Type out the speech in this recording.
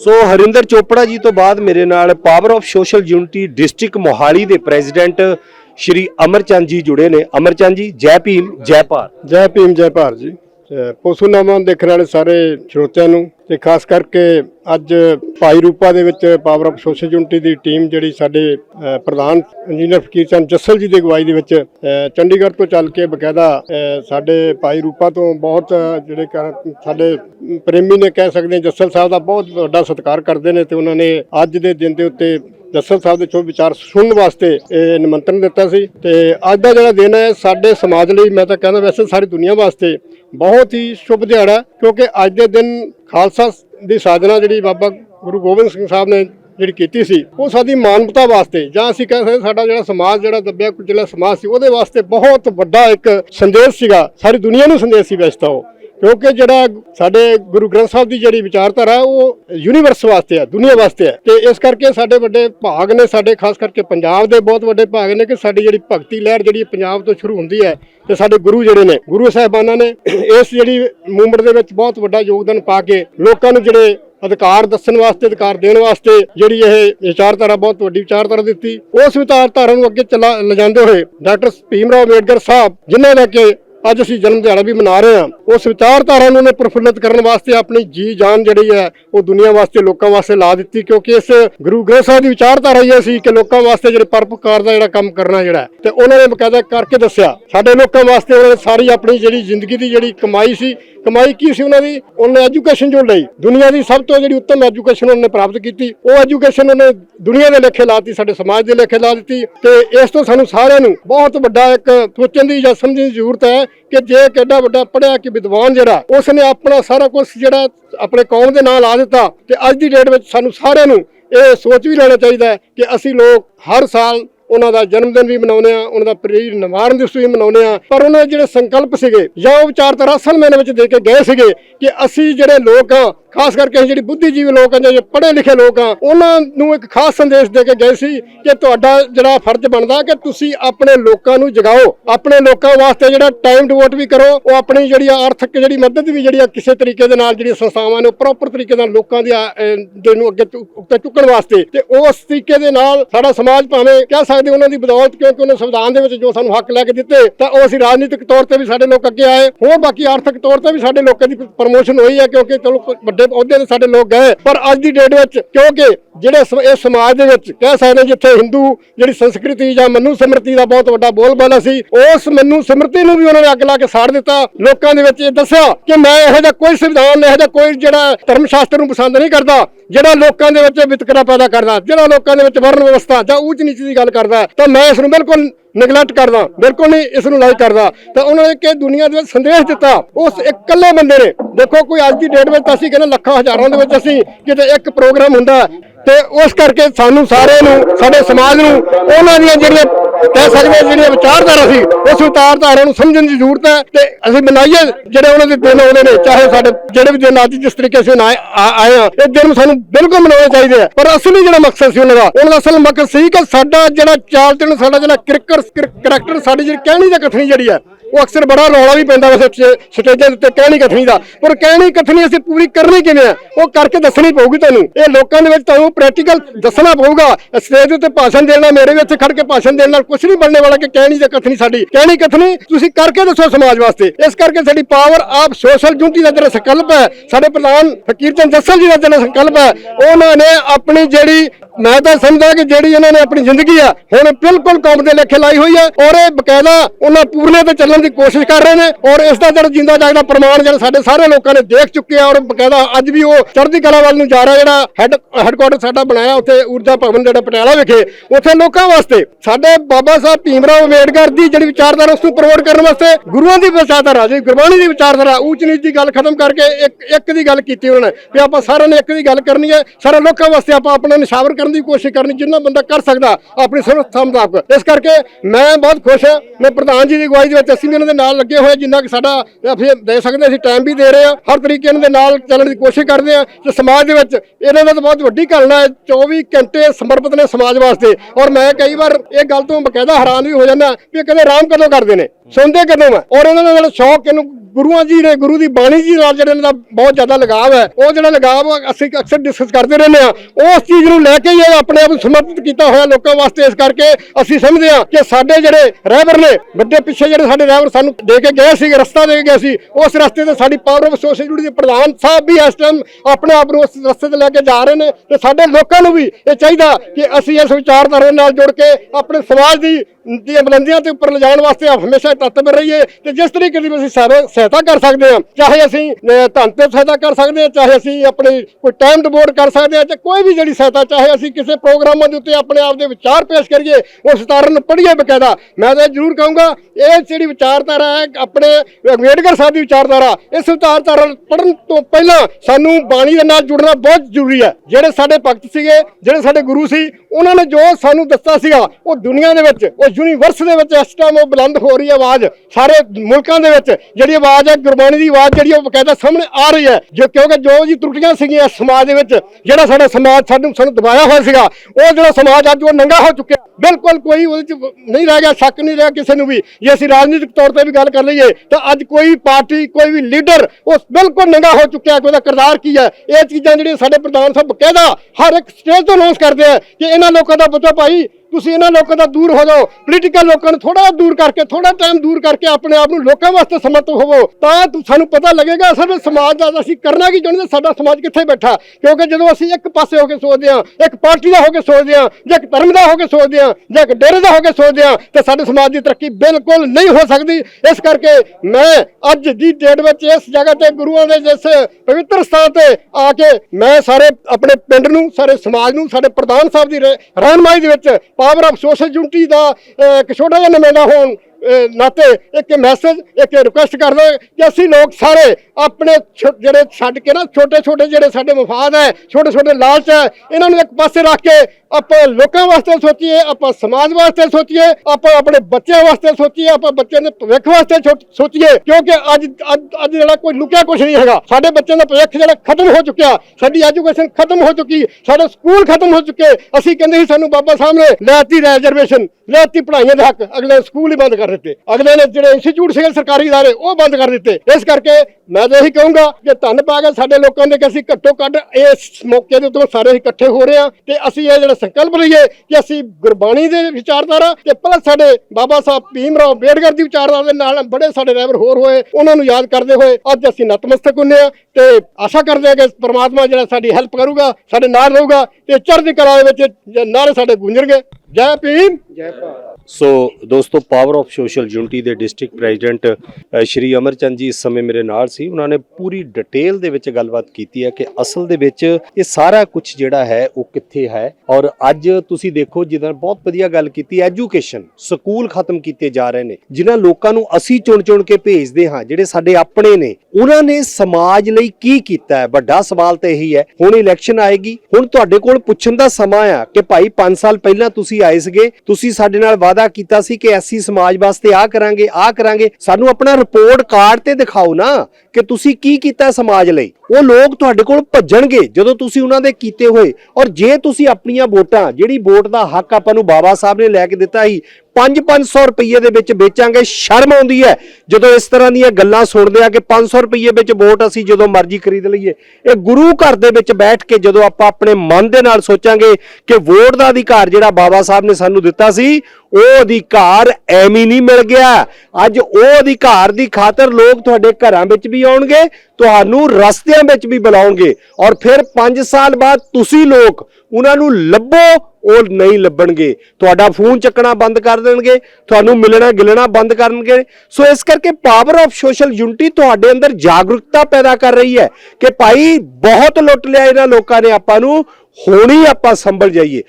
ਸੋ ਹਰਿੰਦਰ ਚੋਪੜਾ ਜੀ ਤੋਂ ਬਾਅਦ ਮੇਰੇ ਨਾਲ power of social unity district Mohali ਦੇ ਪ੍ਰੈਜ਼ੀਡੈਂਟ ਸ਼੍ਰੀ ਅਮਰਚੰਦ ਜੀ ਜੁੜੇ ਨੇ। ਅਮਰਚੰਦ ਜੀ, ਜੈ ਭੀਮ, ਜੈ ਭਾਰਤ। ਜੈ ਭੀਮ, ਜੈ ਭਾਰ ਜੀ। ਤੇ ਪਸ਼ੂਨਾਮਾ ਦੇਖਣ ਵਾਲੇ ਸਾਰੇ ਸਰੋਤਿਆਂ ਨੂੰ ਤੇ ਖਾਸ ਕਰਕੇ ਅੱਜ ਭਾਈ ਰੂਪਾ ਦੇ ਵਿੱਚ ਪਾਵਰ ਆਫ ਸੋਸ਼ਲ ਯੂਨਿਟੀ ਦੀ ਟੀਮ ਜਿਹੜੀ ਸਾਡੇ ਪ੍ਰਧਾਨ ਇੰਜੀਨੀਅਰ ਫਕੀਰ ਚੰਦ ਜੱਸਲ ਜੀ ਦੀ ਅਗਵਾਈ ਦੇ ਵਿੱਚ ਚੰਡੀਗੜ੍ਹ ਤੋਂ ਚੱਲ ਕੇ ਬਕਾਇਦਾ ਸਾਡੇ ਭਾਈ ਰੂਪਾ ਤੋਂ ਬਹੁਤ ਜਿਹੜੇ ਸਾਡੇ ਪ੍ਰੇਮੀ ਨੇ ਕਹਿ ਸਕਦੇ ਜੱਸਲ ਸਾਹਿਬ ਦਾ ਬਹੁਤ ਵੱਡਾ ਸਤਿਕਾਰ ਕਰਦੇ ਨੇ ਤੇ ਉਹਨਾਂ ਨੇ ਅੱਜ ਦੇ ਦਿਨ ਦੇ ਉੱਤੇ ਜੱਸਲ ਸਾਹਿਬ ਦੇ ਚੋ ਵਿਚਾਰ ਸੁਣਨ ਵਾਸਤੇ ਇਹ ਨਿਮੰਤਰਣ ਦਿੱਤਾ ਸੀ। ਤੇ ਅੱਜ ਦਾ ਜਿਹੜਾ ਦਿਨ ਹੈ, ਸਾਡੇ ਸਮਾਜ ਲਈ ਮੈਂ ਤਾਂ ਕਹਿੰਦਾ ਵੈਸੇ ਸਾਰੀ ਦੁਨੀਆ ਵਾਸਤੇ ਬਹੁਤ ਹੀ ਸ਼ੁਭ ਦਿਹਾੜਾ ਕਿਉਂਕਿ ਅੱਜ ਦੇ ਦਿਨ ਖਾਲਸਾ ਦੀ ਸਾਜਨਾ ਜਿਹੜੀ ਬਾਬਾ ਗੁਰੂ ਗੋਬਿੰਦ ਸਿੰਘ ਸਾਹਿਬ ਨੇ ਜਿਹੜੀ ਕੀਤੀ ਸੀ, ਉਹ ਸਾਡੀ ਮਾਨਵਤਾ ਵਾਸਤੇ ਜਾਂ ਅਸੀਂ ਕਹਿ ਸਕਦੇ ਸਾਡਾ ਜਿਹੜਾ ਸਮਾਜ ਜਿਹੜਾ ਦੱਬਿਆ ਕੁਚਲਿਆ ਸਮਾਜ ਸੀ, ਉਹਦੇ ਵਾਸਤੇ ਬਹੁਤ ਵੱਡਾ ਇੱਕ ਸੰਦੇਸ਼ ਸੀਗਾ। ਸਾਰੀ ਦੁਨੀਆ ਨੂੰ ਸੰਦੇਸ਼ ਸੀ ਵੈਸੇ ਤਾਂ ਉਹ। ਕਿਉਂਕਿ ਜਿਹੜਾ ਸਾਡੇ ਗੁਰੂ ਗ੍ਰੰਥ ਸਾਹਿਬ ਦੀ ਜਿਹੜੀ ਵਿਚਾਰਧਾਰਾ, ਉਹ ਯੂਨੀਵਰਸ ਵਾਸਤੇ ਹੈ, ਦੁਨੀਆ ਵਾਸਤੇ ਹੈ। ਤੇ ਇਸ ਕਰਕੇ ਸਾਡੇ ਵੱਡੇ ਭਾਗ ਨੇ, ਸਾਡੇ ਖਾਸ ਕਰਕੇ ਪੰਜਾਬ ਦੇ ਬਹੁਤ ਵੱਡੇ ਭਾਗ ਨੇ ਕਿ ਸਾਡੀ ਜਿਹੜੀ ਭਗਤੀ ਲਹਿਰ ਜਿਹੜੀ ਪੰਜਾਬ ਤੋਂ ਸ਼ੁਰੂ ਹੁੰਦੀ ਹੈ, ਤੇ ਸਾਡੇ ਗੁਰੂ ਜਿਹੜੇ ਨੇ, ਗੁਰੂ ਸਾਹਿਬਾਨਾਂ ਨੇ ਇਸ ਜਿਹੜੀ ਮੂਵਮੈਂਟ ਦੇ ਵਿੱਚ ਬਹੁਤ ਵੱਡਾ ਯੋਗਦਾਨ ਪਾ ਕੇ ਲੋਕਾਂ ਨੂੰ ਜਿਹੜੇ ਅਧਿਕਾਰ ਦੱਸਣ ਵਾਸਤੇ, ਅਧਿਕਾਰ ਦੇਣ ਵਾਸਤੇ ਜਿਹੜੀ ਇਹ ਵਿਚਾਰਧਾਰਾ, ਬਹੁਤ ਵੱਡੀ ਵਿਚਾਰਧਾਰਾ ਦਿੱਤੀ। ਉਸ ਵਿਚਾਰਧਾਰਾ ਨੂੰ ਅੱਗੇ ਚਲਾ, ਲਿਜਾਂਦੇ ਹੋਏ ਡਾਕਟਰ ਭੀਮ ਰਾਓ ਅੰਬੇਡਕਰ ਸਾਹਿਬ, ਜਿਨ੍ਹਾਂ ਦਾ ਕਿ ਅੱਜ ਅਸੀਂ ਜਨਮ ਦਿਹਾੜਾ ਵੀ ਮਨਾ ਰਹੇ ਹਾਂ। ਉਸ ਵਿਚਾਰਧਾਰਾ ਨੂੰ ਨੇ ਪ੍ਰਫੁੱਲਤ ਕਰਨ ਵਾਸਤੇ ਆਪਣੀ ਜੀ ਜਾਨ ਜਿਹੜੀ ਹੈ ਉਹ ਦੁਨੀਆ ਵਾਸਤੇ ਲੋਕਾਂ ਵਾਸਤੇ ਲਾ ਦਿੱਤੀ ਕਿਉਂਕਿ ਇਸ ਗੁਰੂ ਗ੍ਰੰਥ ਸਾਹਿਬ ਦੀ ਵਿਚਾਰਧਾਰਾ ਹੀ ਇਹ ਸੀ ਕਿ ਲੋਕਾਂ ਵਾਸਤੇ ਜਿਹੜੇ ਪਰਪਕਾਰ ਦਾ ਜਿਹੜਾ ਕੰਮ ਕਰਨਾ ਜਿਹੜਾ ਹੈ, ਤੇ ਉਹਨਾਂ ਨੇ ਬਕਾਇਦਾ ਕਰਕੇ ਦੱਸਿਆ ਸਾਡੇ ਲੋਕਾਂ ਵਾਸਤੇ ਉਹਨਾਂ ਨੇ ਸਾਰੀ ਆਪਣੀ ਜਿਹੜੀ ਜ਼ਿੰਦਗੀ ਦੀ ਜਿਹੜੀ ਕਮਾਈ ਸੀ ਕਮਾਈ ਕੀ ਸੀ ਉਹਨਾਂ ਦੀ? ਉਹਨੇ ਐਜੂਕੇਸ਼ਨ ਜੋ ਲਈ। ਦੁਨੀਆ ਦੀ ਸਭ ਤੋਂ ਜਿਹੜੀ ਉੱਤਮ ਐਜੂਕੇਸ਼ਨ ਉਹਨੇ ਪ੍ਰਾਪਤ ਕੀਤੀ। ਉਹ ਐਜੂਕੇਸ਼ਨ ਉਹਨੇ ਦੁਨੀਆ ਦੇ ਲੇਖੇ ਲਾਤੀ, ਸਾਡੇ ਸਮਾਜ ਦੇ ਲੇਖੇ ਲਾ ਦਿੱਤੀ। ਤੇ ਇਸ ਤੋਂ ਸਾਨੂੰ ਸਾਰਿਆਂ ਨੂੰ ਬਹੁਤ ਵੱਡਾ ਇੱਕ ਸੋਚਣ ਦੀ ਜਾਂ ਸਮਝਣ ਦੀ ਜ਼ਰੂਰਤ ਹੈ ਕਿ ਜੇ ਕਿੱਡਾ ਵੱਡਾ ਪੜਿਆ ਕਿ ਵਿਦਵਾਨ ਜਿਹੜਾ ਉਸ ਨੇ ਆਪਣਾ ਸਾਰਾ ਕੁਝ ਜਿਹੜਾ ਆਪਣੇ ਕੌਮ ਦੇ ਨਾਲ ਲਾ ਦਿੱਤਾ ਤੇ ਅੱਜ ਦੀ ਡੇਟ ਵਿੱਚ ਸਾਨੂੰ ਸਾਰਿਆਂ ਨੂੰ ਇਹ ਸੋਚ ਵੀ ਲੈਣਾ ਚਾਹੀਦਾ ਕਿ ਅਸੀਂ ਲੋਕ ਹਰ ਸਾਲ ਉਹਨਾਂ ਦਾ ਜਨਮ ਦਿਨ ਵੀ ਮਨਾਉਂਦੇ ਆ ਉਹਨਾਂ ਦਾ ਪਰਿਰ ਨਿਵਾਰਨ ਦਿਵਸ ਵੀ ਮਨਾਉਂਦੇ ਆ ਪਰ ਉਹਨਾਂ ਦੇ ਜਿਹੜੇ ਸੰਕਲਪ ਸੀਗੇ ਜਾਂ ਉਹ ਵਿਚਾਰਧਾਰਾ ਅਸਲ ਮੈਨੇ ਵਿੱਚ ਦੇ ਕੇ ਗਏ ਸੀਗੇ ਕਿ ਅਸੀਂ ਜਿਹੜੇ ਲੋਕ ਆ ਖਾਸ ਕਰਕੇ ਅਸੀਂ ਜਿਹੜੀ ਬੁੱਧੀਜੀਵੀ ਲੋਕ ਆ ਜਾਂ ਪੜ੍ਹੇ ਲਿਖੇ ਲੋਕ ਆ, ਉਹਨਾਂ ਨੂੰ ਇੱਕ ਖਾਸ ਸੰਦੇਸ਼ ਦੇ ਕੇ ਗਏ ਸੀ ਕਿ ਤੁਹਾਡਾ ਜਿਹੜਾ ਫਰਜ਼ ਬਣਦਾ ਕਿ ਤੁਸੀਂ ਆਪਣੇ ਲੋਕਾਂ ਨੂੰ ਜਗਾਓ। ਆਪਣੇ ਲੋਕਾਂ ਵਾਸਤੇ ਜਿਹੜਾ ਟਾਈਮ ਡਿਵੋਟ ਵੀ ਕਰੋ, ਉਹ ਆਪਣੀ ਜਿਹੜੀ ਆਰਥਿਕ ਜਿਹੜੀ ਮਦਦ ਵੀ ਜਿਹੜੀ ਆ ਕਿਸੇ ਤਰੀਕੇ ਦੇ ਨਾਲ ਜਿਹੜੀ ਸੰਸਥਾਵਾਂ ਨੇ ਪ੍ਰੋਪਰ ਤਰੀਕੇ ਨਾਲ ਲੋਕਾਂ ਦੀ ਦੇ ਨੂੰ ਅੱਗੇ ਚੁ- ਉੱਤੇ ਚੁੱਕਣ ਵਾਸਤੇ। ਤੇ ਉਸ ਤਰੀਕੇ ਦੇ ਨਾਲ ਸਾਡਾ ਸਮਾਜ ਭਾਵੇਂ ਕਹਿ ਸਕਦੇ ਉਹਨਾਂ ਦੀ ਬਦੌਲਤ ਕਿਉਂਕਿ ਉਹਨਾਂ ਸੰਵਿਧਾਨ ਦੇ ਵਿੱਚ ਜੋ ਸਾਨੂੰ ਹੱਕ ਲੈ ਕੇ ਦਿੱਤੇ, ਤਾਂ ਉਹ ਅਸੀਂ ਰਾਜਨੀਤਿਕ ਤੌਰ ਤੇ ਵੀ ਸਾਡੇ ਲੋਕ ਅੱਗੇ ਆਏ। ਹੋਰ ਬਾਕੀ ਆਰਥਿਕ ਤੌਰ ਤੇ ਵੀ ਸਾਡੇ ਲੋਕਾਂ ਦੀ ਪ੍ਰਮੋਸ਼ਨ ਹੋਈ ਹੈ ਕਿਉਂਕਿ ਚਲੋ ਵੱਡੇ ਅਹੁਦੇ ਤੇ ਸਾਡੇ ਲੋਕ ਗਏ, ਪਰ ਅੱਜ ਦੀ ਡੇਟ ਵਿੱਚ ਕਿਉਂਕਿ ਜਿਹੜੇ ਇਸ ਸਮਾਜ ਦੇ ਵਿੱਚ ਕਹਿ ਸਕਦੇ ਜਿੱਥੇ ਹਿੰਦੂ ਜਿਹੜੀ ਸੰਸਕ੍ਰਿਤੀ ਜਾਂ ਮਨੂ ਸਮ੍ਰਿਤੀ ਦਾ ਬਹੁਤ ਵੱਡਾ ਬੋਲਬਾਲਾ ਸੀ, ਉਸ ਮਨੂ ਸਮ੍ਰਿਤੀ ਨੂੰ ਵੀ ਉਹਨਾਂ ਨੇ ਅੱਗ ਲਾ ਕੇ ਸਾੜ ਦਿੱਤਾ। ਲੋਕਾਂ ਦੇ ਵਿੱਚ ਇਹ ਦੱਸਿਆ ਕਿ ਮੈਂ ਇਹੋ ਜਿਹਾ ਕੋਈ ਸੰਵਿਧਾਨ, ਇਹੋ ਜਿਹਾ ਕੋਈ ਜਿਹੜਾ ਧਰਮ ਸ਼ਾਸਤਰ ਨੂੰ ਪਸੰਦ ਨਹੀਂ ਕਰਦਾ, ਜਿਹੜਾ ਲੋਕਾਂ ਦੇ ਵਿੱਚ ਵਿਤਕਰਾ ਪੈਦਾ ਕਰਦਾ, ਜਿਹੜਾ ਲੋਕਾਂ ਦੇ ਵਿੱਚ ਵਰਨ ਵਿਵਸਥਾ ਜਾਂ ਉੱਚ ਨੀਚ ਦੀ ਗੱਲ ਕਰਦਾ, ਤਾਂ ਮੈਂ ਇਸ ਨੂੰ ਬਿਲਕੁਲ ਨੈਗਲੈਕਟ ਕਰਦਾ, ਬਿਲਕੁਲ ਨਹੀਂ ਇਸ ਨੂੰ ਲਾਈਕ ਕਰਦਾ। ਤਾਂ ਉਹਨਾਂ ਨੇ ਕਿ ਦੁਨੀਆ ਦੇ ਵਿੱਚ ਸੰਦੇਸ਼ ਦਿੱਤਾ, ਉਸ ਇਕੱਲੇ ਬੰਦੇ ਨੇ। ਦੇਖੋ ਕੋਈ ਅੱਜ ਦੀ ਡੇਟ ਵਿੱਚ ਅਸੀਂ ਕਹਿੰਦੇ ਲੱਖਾਂ ਹਜ਼ਾਰਾਂ ਦੇ ਵਿੱਚ ਅਸੀਂ ਕਿਤੇ ਇੱਕ ਪ੍ਰੋਗਰਾਮ ਹੁੰਦਾ ਤੇ ਉਸ ਕਰਕੇ ਸਾਨੂੰ ਸਾਰਿਆਂ ਨੂੰ, ਸਾਡੇ ਸਮਾਜ ਨੂੰ, ਉਹਨਾਂ ਦੀਆਂ ਜਿਹੜੀਆਂ ਕਹਿ ਸਕਦੇ ਜਿਹੜੀਆਂ ਵਿਚਾਰਧਾਰਾ ਸੀ ਉਸ ਵਿਚਾਰਧਾਰਾ ਨੂੰ ਸਮਝਣ ਦੀ ਜ਼ਰੂਰਤ ਹੈ ਤੇ ਅਸੀਂ ਮਨਾਈਏ ਜਿਹੜੇ ਉਹਨਾਂ ਦੇ ਦਿਨ ਆਉਂਦੇ ਨੇ, ਚਾਹੇ ਸਾਡੇ ਜਿਹੜੇ ਵੀ ਦਿਨ ਅੱਜ ਜਿਸ ਤਰੀਕੇ ਅਸੀਂ ਆਏ ਆ- ਆਏ ਇਹ ਦਿਨ ਸਾਨੂੰ ਬਿਲਕੁਲ ਮਨਾਉਣੇ ਚਾਹੀਦੇ ਆ। ਪਰ ਅਸਲੀ ਜਿਹੜਾ ਮਕਸਦ ਸੀ ਉਹਨਾਂ ਦਾ ਉਹਨਾਂ ਦਾ ਅਸਲ ਮਕਸਦ ਸੀ ਕਿ ਸਾਡਾ ਜਿਹੜਾ ਚਾਲ ਚਲਣ ਸਾਡਾ ਜਿਹੜਾ ਕਿਰਕਰ ਕਰੈਕਟਰ ਸਾਡੀ ਜਿਹੜੀ ਕਹਿਣੀ ਜਾਂ ਕਥਨੀ ਜਿਹੜੀ ਹੈ ਉਹ ਅਕਸਰ ਬੜਾ ਰੌਲਾ ਵੀ ਪੈਂਦਾ ਵੈਸੇ ਸਟੇਜਾਂ ਦੇ ਉੱਤੇ, ਕਹਿਣੀ ਕਥਨੀ ਦਾ। ਪਰ ਕਹਿਣੀ ਕਥਨੀ ਅਸੀਂ ਪੂਰੀ ਕਰਨੀ ਕਿਵੇਂ ਆ? ਉਹ ਕਰਕੇ ਦੱਸਣੀ ਪਊਗੀ ਤੁਹਾਨੂੰ। ਇਹ ਲੋਕਾਂ ਦੇ ਵਿੱਚ ਤੁਹਾਨੂੰ ਪ੍ਰੈਕਟੀਕਲ ਦੱਸਣਾ ਪਊਗਾ। ਸਟੇਜ ਉੱਤੇ ਭਾਸ਼ਣ ਦੇਣਾ ਮੇਰੇ ਵੀ ਇੱਥੇ ਖੜ ਕੇ ਭਾਸ਼ਣ ਦੇਣ ਨਾਲ ਕੁਝ ਨਹੀਂ ਬਣਨੇ ਵਾਲਾ ਕਿ ਕਹਿਣੀ ਤੇ ਕਥਨੀ ਸਾਡੀ। ਕਹਿਣੀ ਕਥਨੀ ਤੁਸੀਂ ਕਰਕੇ ਦੱਸੋ ਸਮਾਜ ਵਾਸਤੇ। ਇਸ ਕਰਕੇ ਸਾਡੀ ਪਾਵਰ ਆਪ ਸੋਸ਼ਲ ਯੂਨਿਟੀ ਦਾ ਜਿਹੜਾ ਸੰਕਲਪ ਹੈ, ਸਾਡੇ ਪ੍ਰਧਾਨ ਫਕੀਰ ਚੰਦ ਜੱਸਲ ਜੀ ਦਾ ਜਿਹੜਾ ਸੰਕਲਪ ਹੈ, ਉਹਨਾਂ ਨੇ ਆਪਣੀ ਜਿਹੜੀ, ਮੈਂ ਤਾਂ ਸਮਝਦਾ ਕਿ ਜਿਹੜੀ ਇਹਨਾਂ ਨੇ ਆਪਣੀ ਜ਼ਿੰਦਗੀ ਆ, ਹੁਣ ਬਿਲਕੁਲ ਕੌਮ ਦੇ ਲੇਖੇ ਲਾਈ ਹੋਈ ਹੈ ਔਰ ਇਹ ਬਕਾਇਦਾ ਉਹਨਾਂ ਪੂਰਨੇ ਤੇ ਚੱਲਣ ਦੀ ਕੋਸ਼ਿਸ਼ ਕਰ ਰਹੇ ਨੇ ਔਰ ਇਸ ਦਾ ਜਿਹੜਾ ਜਿੰਦਾ ਜਾਗਦਾ ਪ੍ਰਮਾਣ ਜਿਹੜਾ ਸਾਡੇ ਸਾਰੇ ਲੋਕਾਂ ਨੇ ਦੇਖ ਚੁੱਕੇ ਆ ਔਰ ਬਕਾਇਦਾ ਅੱਜ ਵੀ ਉਹ ਚੜ੍ਹਦੀ ਕਲਾ ਵੱਲ ਨੂੰ ਜਾ ਰਿਹਾ ਜਿਹੜਾ ਹੈੱਡ ਹੈੱਡਕੁਆਟਰ ਸਾਡਾ ਬਣਾਇਆ, ਉੱਥੇ ਊਰਜਾ ਭਵਨ ਜਿਹੜਾ ਪਟਿਆਲਾ ਵਿਖੇ, ਉੱਥੇ ਲੋਕਾਂ ਵਾਸਤੇ ਸਾਡੇ ਬਾਬਾ ਸਾਹਿਬ ਭੀਮ ਰਾਓ ਅੰਬੇਡਕਰ ਦੀ ਜਿਹੜੀ ਵਿਚਾਰਧਾਰਾ, ਉਸ ਨੂੰ ਪ੍ਰਮੋਟ ਕਰਨ ਵਾਸਤੇ ਗੁਰੂਆਂ ਦੀ ਵਿਚਾਰਧਾਰਾ, ਜਿਹੜੀ ਗੁਰਬਾਣੀ ਦੀ ਵਿਚਾਰਧਾਰਾ ਉੱਚ ਨੀਚ ਦੀ ਗੱਲ ਖਤਮ ਕਰਕੇ ਇੱਕ ਇੱਕ ਦੀ ਗੱਲ ਕੀਤੀ ਉਹਨਾਂ ਨੇ ਵੀ ਆਪਾਂ ਸਾਰਿਆਂ ਨੇ ਇੱਕ ਦੀ ਗੱਲ ਕਰਨੀ ਹੈ ਸਾਰੇ ਲੋਕਾਂ ਵਾਸਤੇ ਆਪਾਂ ਆਪਣਾ ਨਿਸ਼ਾਵਰ ਕਰਨ ਦੀ ਕੋਸ਼ਿਸ਼ ਕਰਨੀ, ਜਿੰਨਾ ਬੰਦਾ ਕਰ ਸਕਦਾ, ਆਪਣੀ ਸਮਰੱਥਾ ਮੁਤਾਬਕ ਇਸ ਕਰਕੇ ਮੈਂ ਬਹੁਤ ਖੁਸ਼ ਹਾਂ, ਮੈਂ ਪ੍ਰਧਾਨ ਜੀ ਦੀ ਅਗਵਾਈ ਦੇ ਵਿੱਚ ਅਸੀਂ ਵੀ ਇਹਨਾਂ ਦੇ ਨਾਲ ਲੱਗੇ ਹੋਏ, ਜਿੰਨਾ ਕਿ ਸਾਡਾ ਅਸੀਂ ਦੇ ਸਕਦੇ ਅਸੀਂ ਟਾਈਮ ਵੀ ਦੇ ਰਹੇ ਹਾਂ, ਹਰ ਤਰੀਕੇ ਇਹਨਾਂ ਦੇ ਨਾਲ ਚੱਲਣ ਦੀ ਕੋਸ਼ਿਸ਼ ਕਰਦੇ ਹਾਂ ਤੇ ਸਮਾਜ ਦੇ ਵਿੱਚ ਇਹਨਾਂ ਦਾ ਬਹੁਤ ਵੱਡੀ ਘਟਨਾ ਹੈ 24 ਘੰਟੇ ਸਮਰਪਿਤ ਨੇ ਸਮਾਜ ਵਾਸਤੇ। ਔਰ ਮੈਂ ਕਈ ਵਾਰ ਇਹ ਗੱਲ ਤੋਂ ਬਕਾਇਦਾ ਹੈਰਾਨ ਵੀ ਹੋ ਜਾਂਦਾ ਵੀ ਕਦੇ ਆਰਾਮ ਕਦੋਂ ਕਰਦੇ ਨੇ, ਸੁਣਦੇ ਕਦੋਂ ਆ? ਔਰ ਇਹਨਾਂ ਦਾ ਜਿਹੜਾ ਸ਼ੌਕ ਇਹਨੂੰ ਗੁਰੂਆਂ ਜੀ ਨੇ, ਗੁਰੂ ਦੀ ਬਾਣੀ ਜੀ ਨਾਲ ਜਿਹੜਾ ਇਹਨਾਂ ਦਾ ਬਹੁਤ ਜ਼ਿਆਦਾ ਲਗਾਵ ਹੈ, ਉਹ ਜਿਹੜਾ ਲਗਾਵ ਅਸੀਂ ਅਕਸਰ ਡਿਸਕਸ ਕਰਦੇ ਰਹਿੰਦੇ ਆ ਉਸ ਚੀਜ਼ ਨੂੰ ਲੈ ਕੇ ਹੀ ਆਪਣੇ ਆਪ ਨੂੰ ਸਮਰਪਿਤ ਕੀਤਾ ਹੋਇਆ ਲੋਕਾਂ ਵਾਸਤੇ, ਇਸ ਕਰਕੇ ਅਸੀਂ ਸਮਝਦੇ ਹਾਂ ਕਿ ਸਾਡੇ ਜਿਹੜੇ ਰਹਿਬਰ ਨੇ, ਵੱਡੇ ਪਿੱਛੇ ਜਿਹੜੇ ਸਾਡੇ ਰਹਿਬਰ ਸਾਨੂੰ ਦੇ ਕੇ ਗਏ ਸੀ, ਰਸਤਾ ਦੇ ਕੇ ਗਏ ਸੀ, ਉਸ ਰਸਤੇ ਤੇ ਸਾਡੀ ਪਾਵਰ ਆਫ ਸੋਸਾਇਟੀ ਦੇ ਪ੍ਰਧਾਨ ਸਾਹਿਬ ਵੀ ਇਸ ਟਾਈਮ ਆਪਣੇ ਆਪ ਨੂੰ ਉਸ ਰਸਤੇ ਤੇ ਲੈ ਕੇ ਜਾ ਰਹੇ ਨੇ ਤੇ ਸਾਡੇ ਲੋਕਾਂ ਨੂੰ ਵੀ ਇਹ ਚਾਹੀਦਾ ਕਿ ਅਸੀਂ ਇਸ ਵਿਚਾਰਧਾਰਾ ਨਾਲ ਜੁੜ ਕੇ ਆਪਣੇ ਸਮਾਜ ਦੀ, ਦੀਆਂ ਬੁਲੰਦੀਆਂ ਤੇ ਉੱਪਰ ਲਿਜਾਣ ਵਾਸਤੇ ਹਮੇਸ਼ਾ ਤਤਪਰ ਰਹੀਏ ਤੇ ਜਿਸ ਤਰੀਕੇ ਦੀ ਅਸੀਂ ਸਾਰੇ ਸਹਾਇਤਾ ਕਰ ਸਕਦੇ ਹਾਂ ਚਾਹੇ ਅਸੀਂ ਅਹ, ਧਨ ਤੇ ਸਹਾਇਤਾ ਕਰ ਸਕਦੇ ਹਾਂ ਚਾਹੇ ਅਸੀਂ ਆਪਣੀ ਕੋਈ ਟਾਈਮ ਡਿਵੋਟ ਕਰ ਸਕਦੇ ਹਾਂ ਤੇ ਕੋਈ ਵੀ ਜਿਹੜੀ ਸਹਾਇਤਾ ਚਾਹੇ ਅਸੀਂ ਕਿਸੇ ਪ੍ਰੋਗਰਾਮਾਂ ਦੇ ਉੱਤੇ ਆਪਣੇ ਆਪ ਦੇ ਵਿਚਾਰ ਪੇਸ਼ ਕਰੀਏ ਉਸ ਸਤਾਰਨ ਨੂੰ ਪੜ੍ਹੀਏ ਬਕਾਇਦਾ। ਮੈਂ ਤਾਂ ਇਹ ਜ਼ਰੂਰ ਕਹੂੰਗਾ ਇਹ ਜਿਹੜੀ ਵਿਚਾਰਧਾਰਾ ਹੈ ਆਪਣੇ ਅੰਬੇਡਕਰ ਸਾਹਿਬ ਦੀ ਵਿਚਾਰਧਾਰਾ ਇਸ ਵਿਚਾਰਧਾਰਾ ਪੜ੍ਹਨ ਤੋਂ ਪਹਿਲਾਂ ਸਾਨੂੰ ਬਾਣੀ ਦੇ ਨਾਲ ਜੁੜਨਾ ਬਹੁਤ ਜ਼ਰੂਰੀ ਹੈ। ਜਿਹੜੇ ਸਾਡੇ ਭਗਤ ਸੀਗੇ ਜਿਹੜੇ ਸਾਡੇ ਗੁਰੂ ਸੀ ਉਹਨਾਂ ਨੇ ਜੋ ਸਾਨੂੰ ਦੱਸਿਆ ਸੀਗਾ ਉਹ ਦੁਨੀਆ ਦੇ ਵਿੱਚ ਉਹ ਯੂਨੀਵਰਸ ਦੇ ਵਿੱਚ ਇਸ ਟਾਈਮ ਉਹ ਬੁਲੰਦ ਹੋ ਰਹੀ ਆਵਾਜ਼ ਸਾਰੇ ਮੁਲਕਾਂ ਦੇ ਵਿੱਚ ਜਿਹੜੀ ਆਵਾਜ਼ ਹੈ, ਗੁਰਬਾਣੀ ਦੀ ਆਵਾਜ਼ ਜਿਹੜੀ ਉਹ ਬਕਾਇਦਾ ਸਾਹਮਣੇ ਆ ਰਹੀ ਹੈ। ਜੋ ਕਿਉਂਕਿ ਜੋ ਜੀ ਤਰੁੱਟੀਆਂ ਸੀਗੀਆਂ ਸਮਾਜ ਦੇ ਵਿੱਚ, ਜਿਹੜਾ ਸਾਡਾ ਸਮਾਜ ਸਾਨੂੰ ਸਾਨੂੰ ਦਬਾਇਆ ਹੋਇਆ ਸੀਗਾ, ਉਹ ਜਿਹੜਾ ਸਮਾਜ ਅੱਜ ਉਹ ਨੰਗਾ ਹੋ ਚੁੱਕਿਆ। ਬਿਲਕੁਲ ਕੋਈ ਉਹਦੇ ਚ ਨਹੀਂ ਰਹਿ ਗਿਆ, ਸ਼ੱਕ ਨਹੀਂ ਰਿਹਾ ਕਿਸੇ ਨੂੰ ਵੀ। ਜੇ ਅਸੀਂ ਰਾਜਨੀਤਿਕ ਤੌਰ ਤੇ ਵੀ ਗੱਲ ਕਰ ਲਈਏ, ਤਾਂ ਅੱਜ ਕੋਈ ਪਾਰਟੀ, ਕੋਈ ਵੀ ਲੀਡਰ ਉਸ ਬਿਲਕੁਲ ਨੰਗਾ ਹੋ ਚੁੱਕਿਆ ਕਿ ਉਹਦਾ ਕਿਰਦਾਰ ਕੀ ਹੈ? ਇਹ ਚੀਜ਼ਾਂ ਜਿਹੜੀਆਂ ਸਾਡੇ ਪ੍ਰਧਾਨ ਸਾਹਿਬ ਬਕਾਇਦਾ ਹਰ ਇੱਕ ਸਟੇਜ ਤੋਂ ਅਨਾਉਂਸ ਕਰਦੇ ਆ ਕਿ ਇਹਨਾਂ ਲੋਕਾਂ ਦਾ ਬਚੋ ਭਾਈ ਤੁਸੀਂ ਇਹਨਾਂ ਲੋਕਾਂ ਦਾ ਦੂਰ ਹੋ ਜਾਓ ਪੋਲੀਟੀਕਲ ਲੋਕਾਂ ਨੂੰ ਥੋੜਾ ਦੂਰ ਕਰਕੇ ਥੋੜਾ ਟਾਈਮ ਦੂਰ ਕਰਕੇ ਆਪਣੇ ਆਪ ਨੂੰ ਲੋਕਾਂ ਵਾਸਤੇ ਸਮਰਪਿਤ ਹੋਵੋ, ਤਾਂ ਸਾਨੂੰ ਪਤਾ ਲੱਗੇਗਾ ਅਸਲ ਸਮਾਜ ਦਾ ਅਸੀਂ ਕਰਨਾ ਕੀ ਚਾਹੁੰਦੇ, ਸਾਡਾ ਸਮਾਜ ਕਿੱਥੇ ਬੈਠਾ? ਕਿਉਂਕਿ ਜਦੋਂ ਅਸੀਂ ਇੱਕ ਪਾਸੇ ਹੋ ਕੇ ਸੋਚਦੇ ਹਾਂ, ਇੱਕ ਪਾਰਟੀ ਦਾ ਹੋ ਕੇ ਸੋਚਦੇ ਹਾਂ, ਜਾਂ ਇੱਕ ਧਰਮ ਦਾ ਹੋ ਕੇ ਸੋਚਦੇ ਹਾਂ, ਜਾਂ ਇੱਕ ਡੇਰੇ ਦਾ ਹੋ ਕੇ ਸੋਚਦੇ ਹਾਂ, ਤਾਂ ਸਾਡੇ ਸਮਾਜ ਦੀ ਤਰੱਕੀ ਬਿਲਕੁਲ ਨਹੀਂ ਹੋ ਸਕਦੀ। ਇਸ ਕਰਕੇ ਮੈਂ ਅੱਜ ਦੀ ਡੇਟ ਵਿੱਚ ਇਸ ਜਗ੍ਹਾ ਤੇ ਗੁਰੂਆਂ ਦੇ ਜਿਸ ਪਵਿੱਤਰ ਸਥਾਨ ਤੇ ਆ ਕੇ ਮੈਂ ਸਾਰੇ ਆਪਣੇ ਪਿੰਡ ਨੂੰ, ਸਾਰੇ ਸਮਾਜ ਨੂੰ, ਸਾਡੇ ਪ੍ਰਧਾਨ ਸਾਹਿਬ ਦੀ ਰਹਿ- ਰਹਿਨੁਮਾਈ ਦੇ ਵਿੱਚ ਪਾਵਰ ਆਫ ਸੋਸ਼ਲ ਯੂਨਿਟੀ ਦਾ ਇੱਕ ਛੋਟਾ ਜਿਹਾ ਨੁਮਾਇੰਦਾ ਹੋਣ ਨਾਤੇ, ਇੱਕ ਮੈਸੇਜ ਇੱਕ ਰਿਕੁਐਸਟ ਕਰਦਾ ਕਿ ਅਸੀਂ ਲੋਕ ਸਾਰੇ ਆਪਣੇ ਛੋ- ਜਿਹੜੇ ਛੱਡ ਕੇ ਨਾ ਛੋਟੇ ਛੋਟੇ ਜਿਹੜੇ ਸਾਡੇ ਮਫਾਦ ਹੈ ਛੋਟੇ ਛੋਟੇ ਲਾਲਚ ਹੈ, ਇਹਨਾਂ ਨੂੰ ਇੱਕ ਪਾਸੇ ਰੱਖ ਕੇ ਆਪਾਂ ਲੋਕਾਂ ਵਾਸਤੇ ਸੋਚੀਏ, ਆਪਾਂ ਸਮਾਜ ਵਾਸਤੇ ਸੋਚੀਏ, ਆਪਾਂ ਆਪਣੇ ਬੱਚਿਆਂ ਵਾਸਤੇ ਸੋਚੀਏ, ਆਪਾਂ ਬੱਚਿਆਂ ਦੇ ਭਵਿੱਖ ਵਾਸਤੇ ਸੋ- ਸੋਚੀਏ, ਕਿਉਂਕਿ ਅੱਜ ਅੱਜ ਅੱਜ ਜਿਹੜਾ ਕੋਈ ਲੁਕਿਆ ਕੁਝ ਨਹੀਂ ਹੈਗਾ। ਸਾਡੇ ਬੱਚਿਆਂ ਦਾ ਭਵਿੱਖ ਜਿਹੜਾ ਖਤਮ ਹੋ ਚੁੱਕਿਆ, ਸਾਡੀ ਐਜੂਕੇਸ਼ਨ ਖਤਮ ਹੋ ਚੁੱਕੀ, ਸਾਡੇ ਸਕੂਲ ਖਤਮ ਹੋ ਚੁੱਕੇ, ਅਸੀਂ ਕਹਿੰਦੇ ਸੀ ਸਾਨੂੰ ਬਾਬਾ ਸਾਹਿਬ ਨੇ ਲੈਤੀ ਰਿਜ਼ਰਵੇਸ਼ਨ ਲੈਤੀ ਪੜ੍ਹਾਈਆਂ ਦੇ ਹੱਕ, ਅਗਲੇ ਸਕੂਲ ਹੀ ਬੰਦ ਕਰ ਦਿੱਤੇ ਅਗਲੇ ਨੇ ਜਿਹੜੇ ਇੰਸਟੀਚਿਊਟ ਸੀਗੇ ਸਰਕਾਰੀ ادارے ਉਹ ਬੰਦ ਕਰ ਦਿੱਤੇ ਇਸ ਕਰਕੇ ਮੈਂ ਤਾਂ ਇਹੀ ਕਹੂੰਗਾ ਕਿ ਧੰਨ ਪਾ ਕੇ ਸਾਡੇ ਲੋਕਾਂ ਦੇ ਕਿ ਅਸੀਂ ਘੱਟੋ ਘੱਟ ਇਸ ਮੌਕੇ ਦੇ ਉੱਤੇ ਸਾਰੇ ਅਸੀਂ ਇਕੱਠੇ ਹੋ ਰਹੇ ਹਾਂ ਤੇ ਅਸੀਂ ਇਹ ਜਿਹੜਾ ਸੰਕਲਪ ਲਈਏ ਕਿ ਅਸੀਂ ਗੁਰਬਾਣੀ ਦੇ ਵਿਚਾਰਧਾਰਾ ਤੇ ਪਲਸ ਸਾਡੇ ਬਾਬਾ ਸਾਹਿਬ ਭੀਮ ਰਾਓ ਅੰਬੇਡਕਰ ਦੀ ਵਿਚਾਰਧਾਰਾ ਦੇ ਨਾਲ ਬੜੇ ਸਾਡੇ ਰਹਿਬਰ ਹੋਰ ਹੋਏ ਉਹਨਾਂ ਨੂੰ ਯਾਦ ਕਰਦੇ ਹੋਏ ਅੱਜ ਅਸੀਂ ਨਤਮਸਤਕ ਹੁੰਨੇ ਆ ਤੇ ਆਸ਼ਾ ਕਰਦੇ ਹਾਂ ਕਿ ਪ੍ਰਮਾਤਮਾ ਜਿਹੜਾ ਸਾਡੀ ਹੈਲਪ ਕਰੂਗਾ ਸਾਡੇ ਨਾਲ ਰਹੂਗਾ ਤੇ ਚੜ੍ਹਦੀ ਕਲਾ ਦੇ ਵਿੱਚ ਜ- ਨਾਰੇ ਸਾਡੇ ਗੂੰਜਣਗੇ ਜੈ ਭੀਮ ਜੈ ਭਾਰਤ ਸੋ ਦੋਸਤੋ ਪਾਵਰ ਆਫ ਸੋਸ਼ਲ ਯੂਨਿਟੀ ਦੇ ਡਿਸਟ੍ਰਿਕਟ ਪ੍ਰੈਜ਼ੀਡੈਂਟ ਸ਼੍ਰੀ ਅਮਰਚੰਦ ਜੀ ਇਸ ਸਮੇਂ ਮੇਰੇ ਨਾਲ ਸੀ। ਉਹਨਾਂ ਨੇ ਪੂਰੀ ਡਿਟੇਲ ਦੇ ਵਿੱਚ ਗੱਲਬਾਤ ਕੀਤੀ ਹੈ ਕਿ ਅਸਲ ਦੇ ਵਿੱਚ ਇਹ ਸਾਰਾ ਕੁਝ ਜਿਹੜਾ ਹੈ, ਉਹ ਕਿੱਥੇ ਹੈ? ਔਰ ਅੱਜ ਤੁਸੀਂ ਦੇਖੋ ਜਿੱਦਾਂ ਬਹੁਤ ਵਧੀਆ ਗੱਲ ਕੀਤੀ ਐਜੂਕੇਸ਼ਨ ਸਕੂਲ ਖਤਮ ਕੀਤੇ ਜਾ ਰਹੇ ਨੇ। ਜਿਨ੍ਹਾਂ ਲੋਕਾਂ ਨੂੰ ਅਸੀਂ ਚੁਣ ਚੁਣ ਕੇ ਭੇਜਦੇ ਹਾਂ, ਜਿਹੜੇ ਸਾਡੇ ਆਪਣੇ ਨੇ, ਉਹਨਾਂ ਨੇ ਸਮਾਜ ਲਈ ਕੀ ਕੀਤਾ ਹੈ? ਵੱਡਾ ਸਵਾਲ ਤਾਂ ਇਹੀ ਹੈ, ਹੁਣ ਇਲੈਕਸ਼ਨ ਆਏਗੀ, ਹੁਣ ਤੁਹਾਡੇ ਕੋਲ ਪੁੱਛਣ ਦਾ ਸਮਾਂ ਆ ਕਿ ਭਾਈ 5 ਸਾਲ ਪਹਿਲਾਂ ਤੁਸੀਂ ਆਏ ਸੀਗੇ, ਤੁਸੀਂ ਸਾਡੇ ਨਾਲ ਵਾਅਦਾ ਕੀਤਾ ਸੀ ਕਿ ਐਸੀ ਸਮਾਜ ਵਾਸਤੇ ਆ ਕਰਾਂਗੇ ਆ ਕਰਾਂਗੇ। ਸਾਨੂੰ ਆਪਣਾ ਰਿਪੋਰਟ ਕਾਰਡ ਤੇ ਦਿਖਾਓ ਨਾ ਕਿ ਤੁਸੀਂ ਕੀ ਕੀਤਾ ਸਮਾਜ ਲਈ। ਉਹ ਲੋਕ ਤੁਹਾਡੇ ਕੋਲ ਭੱਜਣਗੇ ਜਦੋਂ ਤੁਸੀਂ ਉਹਨਾਂ ਦੇ ਕੀਤੇ ਹੋਏ। ਔਰ ਜੇ ਤੁਸੀਂ ਆਪਣੀਆਂ ਵੋਟਾਂ, ਜਿਹੜੀ ਵੋਟ ਦਾ ਹੱਕ ਆਪਾਂ ਨੂੰ ਬਾਬਾ ਸਾਹਿਬ ਨੇ ਲੈ ਕੇ ਦਿੱਤਾ ਸੀ 5-500 ਰੁਪਏ ਦੇ ਵਿੱਚ ਵੇਚਾਂਗੇ, ਸ਼ਰਮ ਆਉਂਦੀ ਹੈ। ਜਦੋਂ ਇਸ ਤਰ੍ਹਾਂ ਦੀਆਂ ਗੱਲਾਂ ਸੁਣਦੇ ਆ ਕਿ 500 ਰੁਪਏ ਵਿੱਚ ਵੋਟ ਅਸੀਂ ਜਦੋਂ ਮਰਜ਼ੀ ਖਰੀਦ ਲਈਏ, ਇਹ ਗੁਰੂ ਘਰ ਦੇ ਵਿੱਚ ਬੈਠ ਕੇ ਜਦੋਂ ਆਪਾਂ ਆਪਣੇ ਮਨ ਦੇ ਨਾਲ ਸੋਚਾਂਗੇ ਕਿ ਵੋਟ ਦਾ ਅਧਿਕਾਰ ਜਿਹੜਾ ਬਾਬਾ ਸਾਹਿਬ ਨੇ ਸਾਨੂੰ ਦਿੱਤਾ ਸੀ, ਉਹ ਅਧਿਕਾਰ ਐਵੇਂ ਨਹੀਂ ਮਿਲ ਗਿਆ। ਅੱਜ ਉਹ ਅਧਿਕਾਰ ਦੀ ਖਾਤਰ ਲੋਕ ਤੁਹਾਡੇ ਘਰਾਂ ਵਿੱਚ ਵੀ ਆਉਣਗੇ ਤੁਹਾਨੂੰ ਰਸਤਿਆਂ ਵਿੱਚ ਵੀ ਬੁਲਾਉਣਗੇ ਔਰ ਫਿਰ 5 ਸਾਲ ਬਾਅਦ ਤੁਸੀਂ ਲੋਕ ਉਹਨਾਂ ਨੂੰ ਲੱਭੋ, ਉਹ ਨਹੀਂ ਲੱਭਣਗੇ। ਤੁਹਾਡਾ ਫੋਨ ਚੱਕਣਾ ਬੰਦ ਕਰ ਦੇਣਗੇ, ਤੁਹਾਨੂੰ ਮਿਲਣਾ ਗਿਲਣਾ ਬੰਦ ਕਰਨਗੇ। ਸੋ ਇਸ ਕਰਕੇ ਪਾਵਰ ਆਫ ਸੋਸ਼ਲ ਯੂਨਿਟੀ ਤੁਹਾਡੇ ਅੰਦਰ ਜਾਗਰੂਕਤਾ ਪੈਦਾ ਕਰ ਰਹੀ ਹੈ ਕਿ ਭਾਈ ਬਹੁਤ ਲੁੱਟ ਲਿਆ ਇਹਨਾਂ ਲੋਕਾਂ ਨੇ, ਆਪਾਂ ਨੂੰ, ਹੋਣੀ ਆਪਾਂ ਸੰਭਲ ਜਾਈਏ।